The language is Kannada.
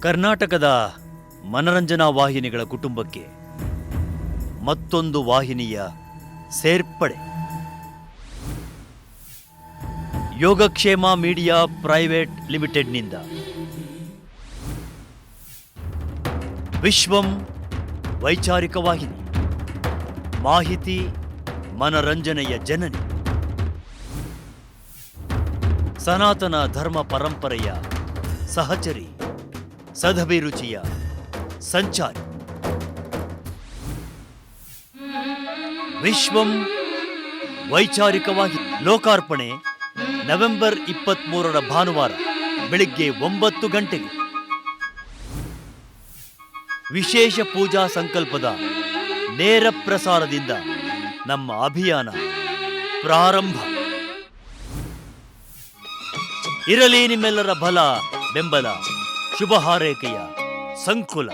ಕರ್ನಾಟಕದ ಮನರಂಜನಾ ವಾಹಿನಿಗಳ ಕುಟುಂಬಕ್ಕೆ ಮತ್ತೊಂದು ವಾಹಿನಿಯ ಸೇರ್ಪಡೆ. ಯೋಗಕ್ಷೇಮ ಮೀಡಿಯಾ ಪ್ರೈವೇಟ್ ಲಿಮಿಟೆಡ್ನಿಂದ. ವಿಶ್ವಂ ವೈಚಾರಿಕ ವಾಹಿನಿ. ಮಾಹಿತಿ ಮನರಂಜನೆಯ ಜನನಿ. ಸನಾತನ ಧರ್ಮ ಪರಂಪರೆಯ ಸಹಚರಿ. ಸದಭಿರುಚಿಯ ಸಂಚಾರಿ. ವಿಶ್ವಂ ವೈಚಾರಿಕವಾಗಿ ಲೋಕಾರ್ಪಣೆ ನವೆಂಬರ್ ಇಪ್ಪತ್ತ್ ಮೂರರ ಭಾನುವಾರ ಬೆಳಿಗ್ಗೆ ಒಂಬತ್ತು ಗಂಟೆಗೆ. ವಿಶೇಷ ಪೂಜಾ ಸಂಕಲ್ಪದ ನೇರ ಪ್ರಸಾರದಿಂದ ನಮ್ಮ ಅಭಿಯಾನ ಪ್ರಾರಂಭ. ಇರಲಿ ನಿಮ್ಮೆಲ್ಲರ ಬಲ, ಬೆಂಬಲ. ಶುಭ ಹಾರೈಕೆಯ ಸಂಕುಲ